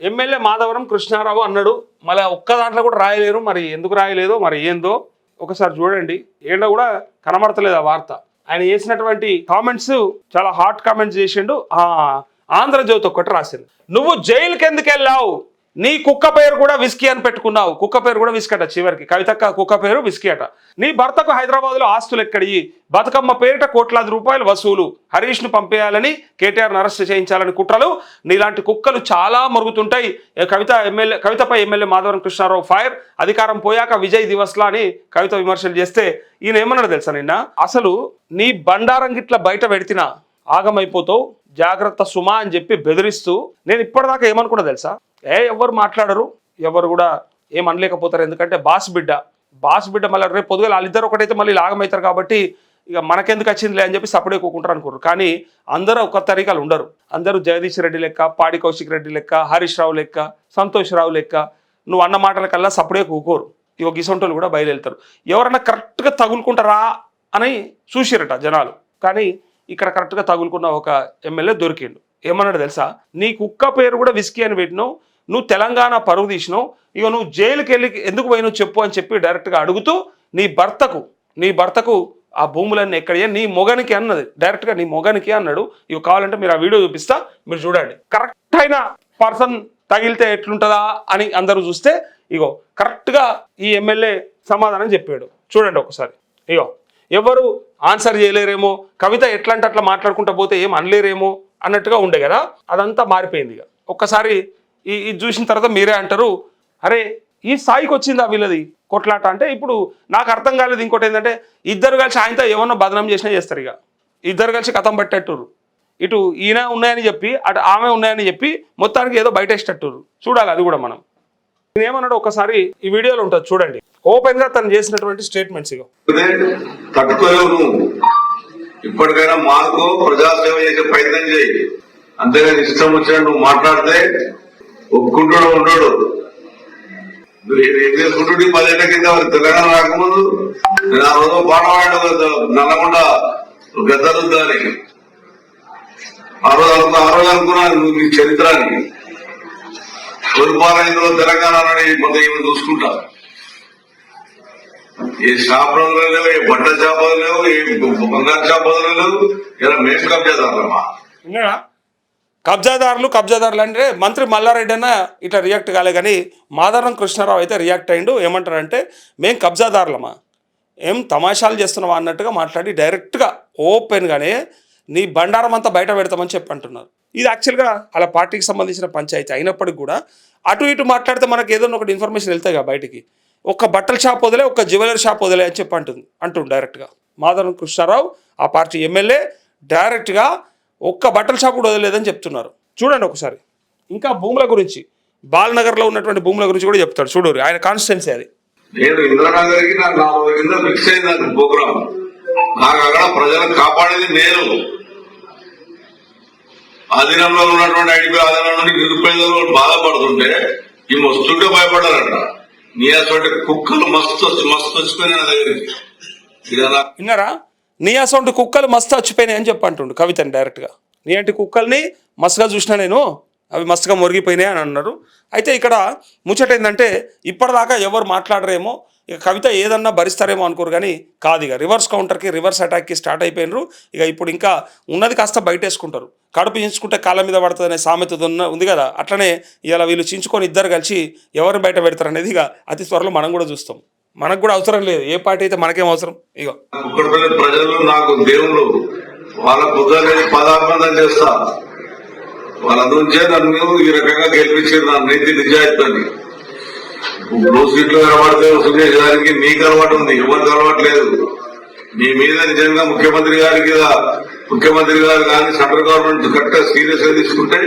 MLA Madhavaram Krishnarao అన్నాడు. మళ్ళీ ఒక్క దాంట్లో కూడా రాయలేరు. మరి ఎందుకు రాయలేదో మరి ఏందో ఒకసారి చూడండి. ఏంటో కూడా కనబడతలేదు ఆ వార్త. ఆయన చేసినటువంటి కామెంట్స్ చాలా హాట్ కామెంట్స్ చేసిండు. ఆ ఆంధ్రజ్యోతి ఒక్కటి రాసింది నువ్వు జైలుకి ఎందుకు వెళ్ళావు? నీ కుక్క పేరు కూడా విస్కీ అని పెట్టుకున్నావు. కుక్క పేరు కూడా విస్కీ అట చివరికి. కవితక్క కుక్క పేరు విస్కీ అట. నీ భర్తకు హైదరాబాద్లో ఆస్తులు ఎక్కడి బతుకమ్మ పేరిట కోట్లాది రూపాయలు వసూలు. హరీష్ను పంపేయాలని కేటీఆర్ను అరెస్ట్ చేయించాలని కుట్రలు. నీలాంటి కుక్కలు చాలా మరుగుతుంటాయి. కవిత ఎమ్మెల్యే కవితపై ఎమ్మెల్యే మాధవరం కృష్ణారావు ఫైర్. అధికారం పోయాక విజయ్ దివస్లా అని కవిత విమర్శలు చేస్తే ఈయన ఏమన్నాడు తెలుసా నిన్న? అసలు నీ బండారం గిట్ల బయట పెడితినా? ఆగమైపోతావు. జాగ్రత్త సుమా అని చెప్పి బెదిరిస్తూ. నేను ఇప్పటిదాకా ఏమనుకున్నా తెలుసా? ఏ ఎవరు మాట్లాడరు ఎవరు కూడా ఏం అనలేకపోతారు ఎందుకంటే బాస్ బిడ్డ బాస్ బిడ్డ మళ్ళీ రేపు పొద్దుగా వాళ్ళిద్దరు ఒకటైతే మళ్ళీ లాగమవుతారు కాబట్టి ఇక మనకెందుకు వచ్చిందిలే అని చెప్పి సపడే కూకుంటారు అనుకోరు కానీ అందరూ ఒక తరీకాలు ఉండరు. అందరూ జగదీష్ రెడ్డి లెక్క పాడి కౌశిక్ రెడ్డి లెక్క హరీష్ రావు లెక్క సంతోష్ రావు లెక్క నువ్వు అన్న మాటల కల్లా సపడే కూకోరు ఇక గిసొంటోళ్ళు కూడా బయలుదేరుతారు. ఎవరన్నా కరెక్ట్గా తగులుకుంటారా అని చూసిరట జనాలు. కానీ ఇక్కడ కరెక్ట్గా తగులుకున్న ఒక ఎమ్మెల్యే దొరికిండు. ఏమన్నాడు తెలుసా? నీ కుక్క పేరు కూడా విస్కీ అని పెట్టినావు నువ్వు తెలంగాణ పరువు తీసినావు ఇక నువ్వు జైలుకి వెళ్ళి ఎందుకు పోయినావు చెప్పు అని చెప్పి డైరెక్ట్గా అడుగుతూ నీ భర్తకు నీ భర్తకు ఆ భూములన్నీ ఎక్కడయ్యా నీ మొగనికి అన్నది. డైరెక్ట్గా నీ మొగనికి అన్నాడు. ఇవి కావాలంటే మీరు ఆ వీడియో చూపిస్తా మీరు చూడండి. కరెక్ట్ అయిన పర్సన్ తగిలితే ఎట్లుంటుందా అని అందరూ చూస్తే ఇగో కరెక్ట్గా ఈ ఎమ్మెల్యే సమాధానం చెప్పాడు. చూడండి ఒకసారి. ఇగో ఎవరు ఆన్సర్ చేయలేరేమో కవిత ఎట్లంటే అట్లా మాట్లాడుకుంటా పోతే ఏం అనలేరేమో అన్నట్టుగా ఉండే కదా అదంతా మారిపోయింది ఇక. ఒక్కసారి ఈ ఇది చూసిన తర్వాత మీరే అంటారు అరే ఈ స్థాయికి వచ్చిందా వీళ్ళది? కొట్లాట. అంటే ఇప్పుడు నాకు అర్థం కాలేదు ఇంకోటి ఏంటంటే ఇద్దరు కలిసి ఆయనతో ఏమన్నా బదనం చేసినా చేస్తారు ఇక. ఇద్దరు కలిసి కథం పట్టేట్టురు ఇటు ఈయన ఉన్నాయని చెప్పి అటు ఆమె ఉన్నాయని చెప్పి మొత్తానికి ఏదో బయటేసేటట్టురు చూడాలి అది కూడా మనం. నేనేమన్నాడు ఒకసారి ఈ వీడియోలో ఉంటుంది చూడండి. ఓపెన్గా తను చేసినటువంటి స్టేట్మెంట్స్ ఇక ఇప్పటికైనా మాకు ప్రజాసేవ చేసే ప్రయత్నం చేయి. అంతేగాని ఇష్టం వచ్చినట్టు నువ్వు మాట్లాడితే ఒప్పుకుంటాడు ఉండడు నువ్వు ఏం చేసుకుంటుంటే పదేళ్ళ కింద తెలంగాణ రాకముందు నేను ఆ రోజు పాట పాడాడు నల్లకుండా గద్దరుద్దాని ఆ రోజు ఆ రోజు అనుకున్నాను నువ్వు నీ చరిత్రాన్ని. తొలిపాలైందో తెలంగాణ అని మొదలు చూసుకుంటా. ఏ షాపులు లేవు ఏ బట్టల షాపులు లేవు ఏ బంగారు షాపులు లేవు. ఇలా మేము కబ్జాదారులమ్మా కబ్జాదారులు కబ్జాదారులు అంటే మంత్రి మల్లారెడ్డి అన్న ఇట్లా రియాక్ట్ కాలే కానీ మాధవరం కృష్ణారావు అయితే రియాక్ట్ అయ్యిండు ఏమంటారంటే మేం కబ్జాదారులమా? ఏం తమాషాలు చేస్తున్నావా అన్నట్టుగా మాట్లాడి డైరెక్ట్గా ఓపెన్గానే నీ బండారం అంతా బయట పెడతామని చెప్పి అంటున్నారు. ఇది యాక్చువల్గా అలా పార్టీకి సంబంధించిన పంచాయతీ అయినప్పటికీ కూడా అటు ఇటు మాట్లాడితే మనకు ఏదో ఒకటి ఇన్ఫర్మేషన్ వెళ్తాయి కదా బయటికి. ఒక బట్టల షాప్ వదిలే ఒక జ్యువెలరీ షాప్ వదిలే అని చెప్పి అంటుంది అంటుంది డైరెక్ట్గా మాధవన్ కృష్ణారావు ఆ పార్టీ ఎమ్మెల్యే డైరెక్ట్గా ఒక్క బట్టల షాప్ కూడా వదిలేదని చెప్తున్నారు. చూడండి ఒకసారి. ఇంకా భూముల గురించి. బాలనగర్లో ఉన్నటువంటి భూముల గురించి కూడా చెప్తాడు. చూడరు ఆయన కాన్స్టిట్యున్సీ అది. నేను ఇంద్రనగర్కి నాకు నాలుగు కింద ఫిక్స్ అయింది నాకు ప్రోగ్రామ్ నాకు అక్కడ ప్రజలను కాపాడేది నేను. ఆధీనంలో ఉన్నటువంటి ఐడిపి ఆధీనంలో నిరుపేదలు బాధపడుతుంటే ఈ వస్తుంటే భయపడారంట నీ కుక్కలు మస్తు మస్తు వచ్చిపోయినాయి దగ్గరికి. విన్నారా? నీ అసొంటి కుక్కలు మస్తు వచ్చిపోయినాయి అని చెప్పంటుండు కవితని డైరెక్ట్గా నేంటి కుక్కల్ని మస్తుగా చూసినా నేను? అవి మస్తుగా మురిగిపోయినాయి అని అన్నారు. అయితే ఇక్కడ ముచ్చట ఏంటంటే ఇప్పటిదాకా ఎవరు మాట్లాడరేమో ఇక కవిత ఏదన్నా భరిస్తారేమో అనుకోరు కానీ కాదు ఇక. రివర్స్ కౌంటర్కి రివర్స్ అటాక్కి స్టార్ట్ అయిపోయినరు. ఇక ఇప్పుడు ఇంకా ఉన్నది కాస్త బయటేసుకుంటారు. కడుపు చించుకుంటే కాళ్ళ మీద పడుతుంది అనే సామెత ఉన్న ఉంది కదా? అట్లనే ఇలా వీళ్ళు చించుకొని ఇద్దరు కలిసి ఎవరిని బయట పెడతారు అనేది ఇక అతి త్వరలో మనం కూడా చూస్తాం. మనకు కూడా అవసరం లేదు. ఏ పార్టీ అయితే మనకేం అవసరం? ఇక ప్రజలు నాకు దేవుళ్ళు. వాళ్ళ పదార్థం చేస్తా. వాళ్ళ నుంచే నన్ను ఈ రకంగా గెలిపించారు నా నీతి నిజాయితీ నువ్వు సీట్లు కనబడతావు సురేష్ గారికి నీకు అలవాటు ఉంది ఎవరికి అలవాటు లేదు. నీ మీద నిజంగా ముఖ్యమంత్రి గారికి ముఖ్యమంత్రి గారు కానీ సెంట్రల్ గవర్నమెంట్ కరెక్ట్ సీరియస్గా తీసుకుంటే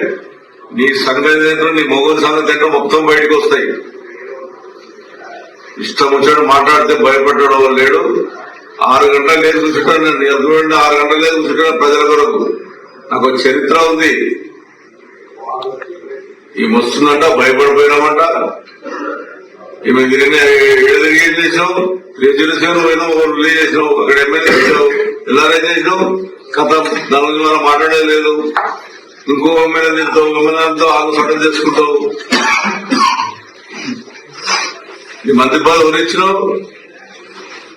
నీ సంగతి ఏంటో నీ మొగలు సంగతి ఏంటో మొత్తం బయటకు వస్తాయి. ఇష్టం వచ్చాడు మాట్లాడితే భయపడ్డాడు వాళ్ళు లేడు. ఆరు గంటలు లేదు కూర్చుంటాను నేను. ఎదురుండి ఆరు గంటలు లేదు కూర్చుంటాను ప్రజల కొరకు. నాకు ఒక చరిత్ర ఉంది. ఈ వస్తుందంట భయపడిపోయినామంట. ఈమె ఏడు ఏం చేసావు? రిజర్వేషన్ పోయినావు రిలీజ్ చేసినావు అక్కడ ఎమ్మెల్యే చేసావు చేసినావు కథ దాని గురించి మనం లేదు. ఇంకో ఎమ్మెల్యే తింటావు ఎమ్మెల్యేతో ఆగు సొంతం చేసుకుంటావు. ఈ మంత్రి పదవి ఎవరు ఇచ్చినావు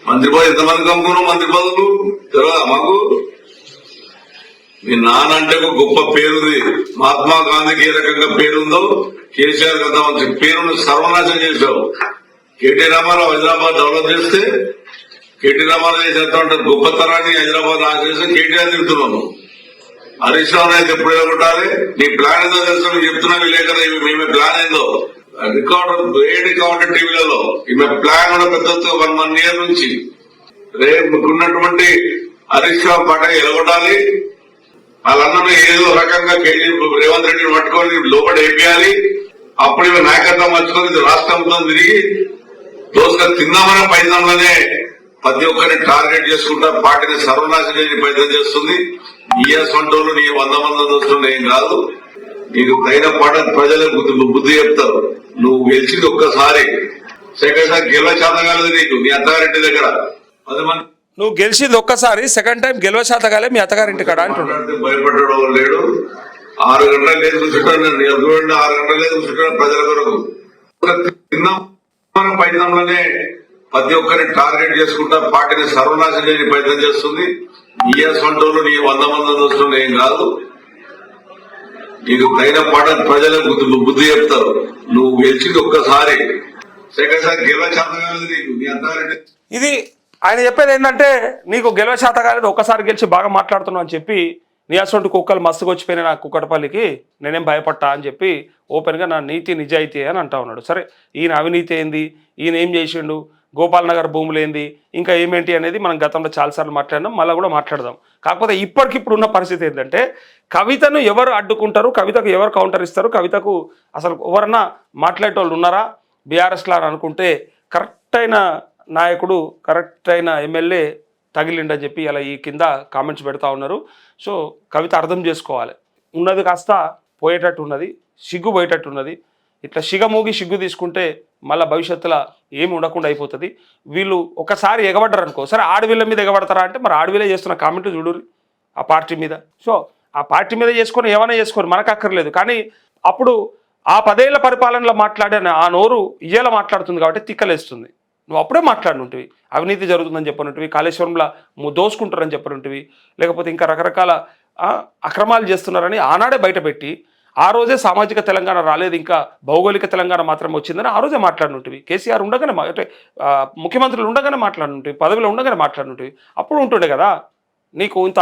మంత్రి పదవి ఎంతమంది కమ్ముకున్నావు మంత్రి పదవులు? తెలియదా మాకు? మీ నాన్న అంటే ఒక గొప్ప పేరుంది. మహాత్మా గాంధీకి ఏ రకంగా పేరుందో కేసీఆర్ కదా పేరును సర్వనాశం చేశావు కేటీ రామారావు హైదరాబాద్ డెవలప్ చేస్తే కేటీ రామారావు చేసేటువంటి గొప్పతరాన్ని గొప్పతనాన్ని హైదరాబాద్ నాశనం చేస్తే కేటీఆర్ తిడుతున్నాను హరీష్ రావు అయితే ఎప్పుడు ఎదుర్కొంటాలి నీ ప్లాన్ ఏదో తెలుసు? చెప్తున్నా విలేకరు మేమే ప్లాన్ ఏందో? రికార్డు ఏ రికార్డు టీవీలలో? ఈమె ప్లాన్ కూడా పెద్ద వన్ వన్ ఇయర్ నుంచి. రేపు మీకున్నటువంటి హరీష్ రావు పట ఎలగొట్టాలి వాళ్ళందరూ ఏదో రకంగా రేవంత్ రెడ్డిని పట్టుకొని లోపల వేపియాలి. అప్పుడు ఇవి నాయకత్వం మర్చుకొని ఇది రాష్ట్రంతో తిరిగి దోసుగా తిందామనే ప్రయత్నంలోనే ప్రతి ఒక్కరిని టార్గెట్ చేసుకుంటా పార్టీని సర్వనాశనం చేసి ప్రయత్నం చేస్తుంది. ఈఎస్ వంటోళ్ళు నీ వంద మంది దోస్తులు ఏం కాదు. నీకు తగిన పాట ప్రజలకు బుద్ధి బుద్ధి చెప్తారు. నువ్వు గెలిచింది ఒక్కసారి. సెకండ్ సార్ గెలవ చేతగాలేదు నీకు నీ అత్తగారింటి దగ్గర. పది మంది నువ్వు గెలిచింది ఒక్కసారి సెకండ్ టైం గెలవ శాతకాలే మీ అత్తగారింటి కాడ అంటున్నాడు. భయపడ్డాడు లేడు. ఆరు గంటలు లేదు కూర్చుంటాను నేను ఎదురుండి ఆరు గంటలు లేదు కూర్చుంటాను ప్రజల కొరకు. తిన్నాం ప్రయత్నంలోనే ప్రతి ఒక్కరిని టార్గెట్ చేసుకుంటా పార్టీని సర్వనాశనం చేసి ప్రయత్నం చేస్తుంది. ఈఎస్ వంటోళ్ళు నీ వంద మంది దోస్తులు ఏం కాదు. నీకు తగిన పాట ప్రజలకు బుద్ధి బుద్ధి చెప్తారు. నువ్వు గెలిచింది ఒక్కసారి. సెకండ్ సార్ గెలవ చేతగాలేదు నీకు. ఇది ఆయన చెప్పేది ఏంటంటే నీకు గెలవ శాత కాలేదు ఒక్కసారి గెలిచి బాగా మాట్లాడుతున్నావు అని చెప్పి నీ అసొంటి కుక్కలు మస్తుకు వచ్చిపోయినాయి నా కుక్కటపల్లికి నేనేం భయపడ్డా అని చెప్పి ఓపెన్గా నా నీతి నిజాయితీ అని అంటా ఉన్నాడు. సరే ఈయన అవినీతి ఏంది? ఈయన ఏం చేసిండు? గోపాలనగర్ భూములు ఏంది? ఇంకా ఏమేంటి అనేది మనం గతంలో చాలాసార్లు మాట్లాడినాం మళ్ళీ కూడా మాట్లాడదాం. కాకపోతే ఇప్పటికిప్పుడు ఉన్న పరిస్థితి ఏంటంటే కవితను ఎవరు అడ్డుకుంటారు? కవితకు ఎవరు కౌంటర్ ఇస్తారు? కవితకు అసలు ఎవరన్నా మాట్లాడేటోళ్ళు ఉన్నారా? బీఆర్ఎస్లో అని అనుకుంటే కరెక్ట్ అయిన నాయకుడు కరెక్ట్ అయిన ఎమ్మెల్యే తగిలిండని చెప్పి అలా ఈ కింద కామెంట్స్ పెడతా ఉన్నారు. సో కవిత అర్థం చేసుకోవాలి. ఉన్నది కాస్త పోయేటట్టు ఉన్నది సిగ్గు పోయేటట్టు ఉన్నది. ఇట్లా సిగమూగి సిగ్గు తీసుకుంటే మళ్ళీ భవిష్యత్తులో ఏమి ఉండకుండా అయిపోతుంది. వీళ్ళు ఒకసారి ఎగబడ్డారు అనుకో సరే ఆడవీళ్ళ మీద ఎగబడతారా అంటే మరి ఆడవీళ్ళే చేస్తున్న కామెంట్ చూడు ఆ పార్టీ మీద. సో ఆ పార్టీ మీద చేసుకొని ఏమైనా చేసుకొని మనకు అక్కర్లేదు కానీ అప్పుడు ఆ పదేళ్ళ పరిపాలనలో మాట్లాడిన ఆ నోరు ఇయ్యేలా మాట్లాడుతుంది కాబట్టి తిక్కలేస్తుంది. నువ్వు అప్పుడే మాట్లాడినవి అవినీతి జరుగుతుందని చెప్పినట్టువి. కాళేశ్వరంలో దోసుకుంటారని చెప్పినట్టువి. లేకపోతే ఇంకా రకరకాల అక్రమాలు చేస్తున్నారని ఆనాడే బయటపెట్టి ఆ రోజే సామాజిక తెలంగాణ రాలేదు ఇంకా భౌగోళిక తెలంగాణ మాత్రమే వచ్చిందని ఆ రోజే మాట్లాడినట్టువి. కేసీఆర్ ఉండగానే అంటే ముఖ్యమంత్రులు ఉండగానే మాట్లాడినట్టువి పదవిలో ఉండగానే మాట్లాడినట్టువి. అప్పుడు ఉంటుండే కదా నీకు ఇంత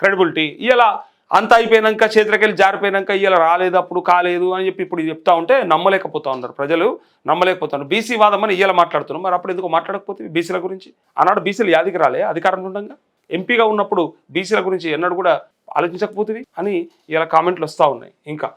క్రెడిబిలిటీ ఇలా అంత అయిపోయినాక చేతులకెళ్ళి జారిపోయినాక ఇలా రాలేదు అప్పుడు కాలేదు అని చెప్పి ఇప్పుడు చెప్తా ఉంటే నమ్మలేకపోతా ఉన్నారు ప్రజలు నమ్మలేకపోతున్నారు. బీసీ వాదం అని ఇలా మాట్లాడుతున్నాం. మరి అప్పుడు ఎందుకు మాట్లాడకపోతే బీసీల గురించి? ఆనాడు బీసీలు యాదికి రాలే అధికారంలో ఉండగా. ఎంపీగా ఉన్నప్పుడు బీసీల గురించి ఎన్నడూ కూడా ఆలోచించకపోతుంది అని ఇలా కామెంట్లు వస్తూ ఉన్నాయి. ఇంకా